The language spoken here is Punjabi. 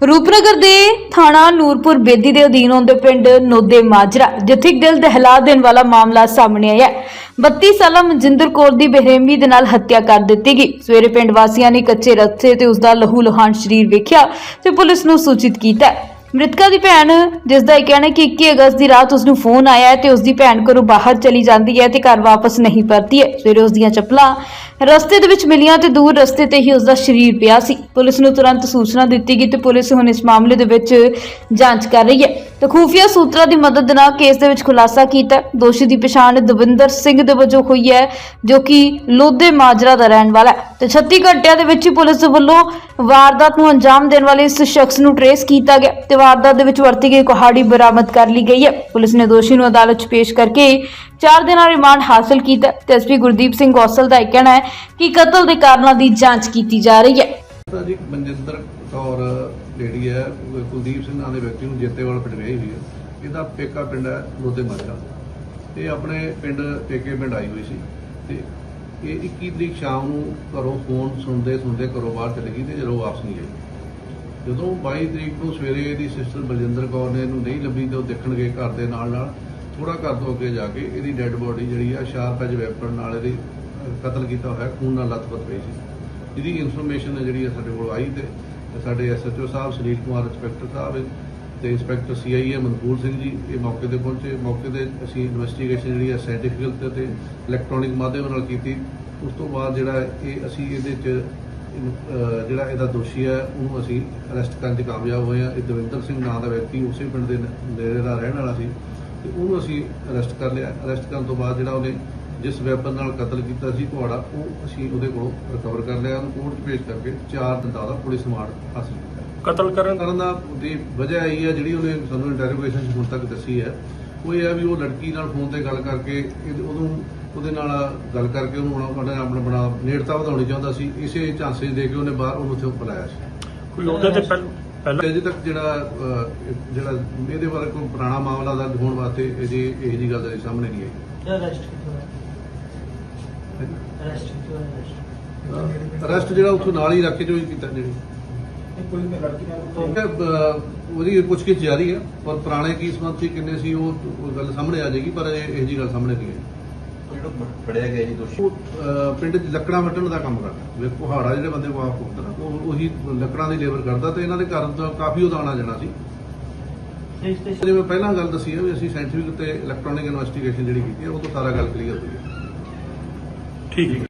ਰੂਪਨਗਰ ਦੇ ਥਾਣਾ ਨੂਰਪੁਰ ਬੇਦੀ ਦੇ ਅਧੀਨ ਆਉਂਦੇ ਪਿੰਡ ਨੋਦੇ ਮਾਜਰਾ, ਜਿੱਥੇ ਦਿਲ ਦਹਿਲਾ ਦੇਣ ਵਾਲਾ ਮਾਮਲਾ ਸਾਹਮਣੇ ਆਇਆ ਹੈ। 32 ਸਾਲਾ ਮਨਜਿੰਦਰ ਕੌਰ ਦੀ ਬੇਰਹਿਮੀ ਦੇ ਨਾਲ ਹੱਤਿਆ ਕਰ ਦਿੱਤੀ ਗਈ ਸਵੇਰੇ ਪਿੰਡ ਵਾਸੀਆਂ ਨੇ ਕੱਚੇ ਰਸਤੇ ਤੇ ਉਸ ਦਾ ਲਹੂ ਲੁਹਾਨ ਸਰੀਰ ਵੇਖਿਆ ਤੇ ਪੁਲਿਸ ਨੂੰ ਸੂਚਿਤ ਕੀਤਾ ਮ੍ਰਿਤਕਾ ਦੀ ਭੈਣ, ਜਿਸ ਦਾ ਇਹ ਕਹਿਣਾ ਕਿ 21 ਅਗਸਤ ਦੀ ਰਾਤ ਉਸ ਨੂੰ ਫੋਨ ਆਇਆ ਹੈ ਤੇ ਉਸ ਦੀ ਭੈਣ ਘਰੋਂ ਬਾਹਰ ਚਲੀ ਜਾਂਦੀ ਹੈ ਤੇ ਘਰ ਵਾਪਸ ਨਹੀਂ ਪਰਤੀ ਹੈ ਸਵੇਰੇ ਉਸ ਦੀਆਂ ਚੱਪਲਾਂ ਰਸਤੇ ਦੇ ਵਿੱਚ ਮਿਲੀਆਂ ਤੇ ਦੂਰ ਰਸਤੇ ਤੇ ਹੀ ਉਸ ਦਾ ਸਰੀਰ ਪਿਆ ਸੀ। ਪੁਲਿਸ ਨੂੰ ਤੁਰੰਤ ਸੂਚਨਾ ਦਿੱਤੀ ਗਈ ਤੇ ਪੁਲਿਸ ਹੁਣ ਇਸ ਮਾਮਲੇ ਦੇ ਵਿੱਚ ਜਾਂਚ ਕਰ ਰਹੀ ਹੈ। ਤੇ ਖੂਫੀਆ ਸੂਤਰਾਂ ਦੀ ਮਦਦ ਨਾਲ ਕੇਸ ਦੇ ਵਿੱਚ ਖੁਲਾਸਾ ਕੀਤਾ ਦੋਸ਼ੀ ਦੀ ਪਛਾਣ ਦਵਿੰਦਰ ਸਿੰਘ ਦੇ ਵਜੋਂ ਹੋਈ ਹੈ, ਜੋ ਕਿ ਲੋਧੇ ਮਾਜਰਾ ਦਾ ਰਹਿਣ ਵਾਲਾ ਹੈ। ਤੇ 36 ਘੰਟਿਆਂ ਦੇ ਵਿੱਚ ਹੀ ਪੁਲਿਸ ਵੱਲੋਂ ਵਾਰਦਾਤ ਨੂੰ ਅੰਜਾਮ ਦੇਣ ਵਾਲੇ ਇਸ ਸ਼ਖਸ ਨੂੰ ਟਰੇਸ ਕੀਤਾ ਗਿਆ ਤੇ ਵਾਰਦਾਤ ਦੇ ਵਿੱਚ ਵਰਤੀ ਗਈ ਕੁਹਾੜੀ ਬਰਾਮਦ ਕਰ ਲਈ ਗਈ ਹੈ। ਪੁਲਿਸ ਨੇ ਦੋਸ਼ੀ ਨੂੰ ਅਦਾਲਤ 'ਚ ਪੇਸ਼ ਕਰਕੇ 4 ਦਿਨਾਂ ਰਿਮਾਂਡ ਹਾਸਲ ਕੀਤਾ ਹੈ ਤੇ ਐਸਪੀ ਗੁਰਦੀਪ ਸਿੰਘ ਗੋਸਲ ਦਾ ਇਹ ਕਹਿਣਾ ਹੈ ਕਿ ਕਤਲ ਦੇ ਕਾਰਨਾਂ ਦੀ ਜਾਂਚ ਕੀਤੀ ਜਾ ਰਹੀ ਹੈ। ਤਾਂ ਜੀ, ਮਨਜਿੰਦਰ ਕੌਰ ਜਿਹੜੀ ਹੈ। ਉਹ ਕੁਲਦੀਪ ਸਿੰਘ ਨਾਂ ਦੇ ਵਿਅਕਤੀ ਨੂੰ ਜੇਤੇਵਾਲ ਪਿੰਡ ਗਈ ਹੋਈ ਹੈ। ਇਹਦਾ ਪੇਕਾ ਪਿੰਡ ਹੈ ਲੋਧੇ ਮਾਜਰਾ। ਇਹ ਆਪਣੇ ਪਿੰਡ, ਪੇਕੇ ਪਿੰਡ ਆਈ ਹੋਈ ਸੀ। ਤੇ ਇਹ 21 ਤਰੀਕ ਸ਼ਾਮ ਨੂੰ ਘਰੋਂ ਫੋਨ ਸੁਣਦੇ ਸੁਣਦੇ ਘਰੋਂ ਬਾਹਰ ਚਲੇ ਗਈ ਤੇ ਜਦੋਂ ਵਾਪਸ ਨਹੀਂ ਆਈ। ਜਦੋਂ 22 ਤਰੀਕ ਨੂੰ ਸਵੇਰੇ ਇਹਦੀ ਸਿਸਟਰ ਬਲਜਿੰਦਰ ਕੌਰ ਨੇ ਇਹਨੂੰ ਨਹੀਂ ਲੱਭੀ ਤੇ ਉਹ ਦੇਖਣਗੇ ਘਰ ਦੇ ਨਾਲ ਨਾਲ ਥੋੜਾ ਘਰ ਤੋਂ ਅੱਗੇ ਜਾ ਕੇ ਇਹਦੀ ਡੈੱਡ ਬੋਡੀ ਜਿਹੜੀ ਆ ਸ਼ਾਰਪ ਐਜ ਵੈਪਨ ਨਾਲ ਇਹਦੀ ਕਤਲ ਕੀਤਾ ਹੋਇਆ, ਖੂਨ ਨਾਲ ਲੱਥਪੱਥ ਪਈ ਸੀ। ਜਿਹਦੀ ਇਨਫੋਰਮੇਸ਼ਨ ਹੈ ਜਿਹੜੀ ਹੈ ਸਾਡੇ ਕੋਲ ਆਈ ਤੇ ਤੇ ਸਾਡੇ ਐਸਐਚਓ ਸਾਹਿਬ, ਸੁਨੀਲ ਕੁਮਾਰ ਇੰਸਪੈਕਟਰ ਸਾਹਿਬ ਤੇ ਇੰਸਪੈਕਟਰ ਸੀਆਈਏ ਮਨਪੂਰ ਸਿੰਘ ਜੀ, ਇਹ ਮੌਕੇ ਤੇ ਪਹੁੰਚੇ। ਮੌਕੇ ਤੇ ਅਸੀਂ ਇਨਵੈਸਟੀਗੇਸ਼ਨ ਜਿਹੜੀ ਹੈ ਸਾਇੰਟੀਫਿਕਲ ਤੇ ਇਲੈਕਟ੍ਰੋਨਿਕ ਮਾਧਿਅਮ ਨਾਲ ਕੀਤੀ। ਉਸ ਤੋਂ ਬਾਅਦ ਜਿਹੜਾ ਇਹ, ਅਸੀਂ ਇਹਦੇ ਚ ਜਿਹੜਾ ਇਹਦਾ ਦੋਸ਼ੀ ਹੈ ਉਹਨੂੰ ਅਸੀਂ ਅਰੈਸਟ ਕਰਨ 'ਚ ਕਾਮਯਾਬ ਹੋਏ ਹਾਂ। ਇਹ ਦਵਿੰਦਰ ਸਿੰਘ ਨਾਂ ਦਾ ਵਿਅਕਤੀ ਉਸੇ ਪਿੰਡ ਦੇ ਨੇੜੇ ਦਾ ਰਹਿਣ ਵਾਲਾ ਸੀ ਤੇ ਉਹਨੂੰ ਅਸੀਂ ਅਰੈਸਟ ਕਰ ਲਿਆ। ਅਰੈਸਟ ਕਰਨ ਤੋਂ ਬਾਅਦ ਜਿਹੜਾ ਉਹਨੇ ਜਿਸ ਵੈਪਨ ਨਾਲ ਕਤਲ ਕੀਤਾ ਸੀ ਕੁਹਾੜਾ ਉਹ ਅਸੀਂ ਉਹਦੇ ਕੋਲੋਂ ਰਿਕਵਰ ਕਰ ਲਿਆ। ਉਹਨੂੰ ਕੋਰਟ 'ਚ ਪੇਸ਼ ਕਰਕੇ ਚਾਰ ਦਿਨ ਦਾ ਪੁਲਿਸ ਰਿਮਾਂਡ ਹਾਸਲ ਕੀਤਾ। ਕਤਲ ਕਰਨ ਕਰਨ ਦਾ ਦੀ ਵਜ੍ਹਾ ਇਹ ਹੈ ਜਿਹੜੀ ਉਹਨੇ ਸਾਨੂੰ ਇੰਟਰੋਗੇਸ਼ਨ 'ਚ ਹੁਣ ਤੱਕ ਦੱਸੀ ਹੈ। ਉਹ ਇਹ ਹੈ ਵੀ ਉਹ ਲੜਕੀ ਨਾਲ ਫੋਨ ਤੇ ਗੱਲ ਕਰਕੇ ਉਹਨੂੰ ਉਹਦੇ ਨਾਲ ਗੱਲ ਕਰਕੇ ਉਹਨੂੰ ਆਪਣਾ ਆਪਣਾ ਬਣਾ ਨੇੜਤਾ ਵਧਾਉਣੀ ਚਾਹੁੰਦਾ ਸੀ ਇਸੇ ਝਾਂਸੇ ਦੇ ਕੇ ਉਹਨੇ ਬਾਹਰ ਉਹਨੂੰ ਉੱਥੇ ਬੁਲਾਇਆ ਸੀ। ਕੋਈ ਉਹਦੇ ਤੇ ਪਹਿਲ- ਪਹਿਲਾਂ ਅਜੇ ਤੱਕ ਜਿਹੜਾ ਜਿਹੜਾ ਇਹਦੇ ਬਾਰੇ ਕੋਈ ਪੁਰਾਣਾ ਮਾਮਲਾ ਦਰਜ ਹੋਣ ਵਾਸਤੇ ਅਜੇ ਇਹ ਜੀ ਗੱਲ ਦਾ ਸਾਹਮਣੇ ਨਹੀਂ ਆਈ। ਅਰੈਸਟ ਜਿਹੜਾ ਉੱਥੋਂ ਨਾਲ ਹੀ ਰੱਖ ਕੇ ਜੋ ਕੀਤਾ ਜਿਹੜੀ ਉਹਦੀ ਪੁੱਛਗਿੱਛ ਜਾਰੀ ਹੈ ਪਰ ਪੁਰਾਣੇ ਕੀ ਸੰਬੰਧ ਸੀ ਕਿੰਨੇ ਸੀ ਉਹ ਉਹ ਗੱਲ ਸਾਹਮਣੇ ਆ ਜਾਏਗੀ ਪਰ ਇਹ ਇਹ ਜੀ ਗੱਲ ਸਾਹਮਣੇ ਨਹੀਂ ਆਈ। ਜਿਹੜਾ ਫੜਿਆ ਗਿਆ ਜੀ ਦੋਸ਼ੀ। ਉਹ ਅਹ, ਪਿੰਡ 'ਚ ਲੱਕੜਾਂ ਵੱਢਣ ਦਾ ਕੰਮ ਕਰਦਾ। ਵੇ ਕੁਹਾੜਾ ਜਿਹੜੇ ਬੰਦੇ ਵਾਪ ਪੁੱਤਰ ਉਹ ਉਹੀ ਲੱਕੜਾਂ ਦੀ ਲੇਬਰ ਕਰਦਾ ਤੇ ਇਹਨਾਂ ਦੇ ਘਰ ਤੋਂ ਕਾਫੀ ਉਹਦਾ ਆਉਣਾ ਜਾਣਾ ਸੀ। ਜਿਵੇਂ ਪਹਿਲਾਂ ਗੱਲ ਦੱਸੀ ਹੈ ਵੀ ਅਸੀਂ ਸਾਇੰਟੀਫਿਕ ਤੇ ਇਲੈਕਟ੍ਰੋਨਿਕ ਇਨਵੈਸਟੀਗੇਸ਼ਨ ਜਿਹੜੀ ਕੀਤੀ ਹੈ ਉਹ ਤੋਂ ਸਾਰਾ ਗੱਲ ਕਲੀਅਰ ਹੋਈ ਹੈ ਠੀਕ ਹੈ।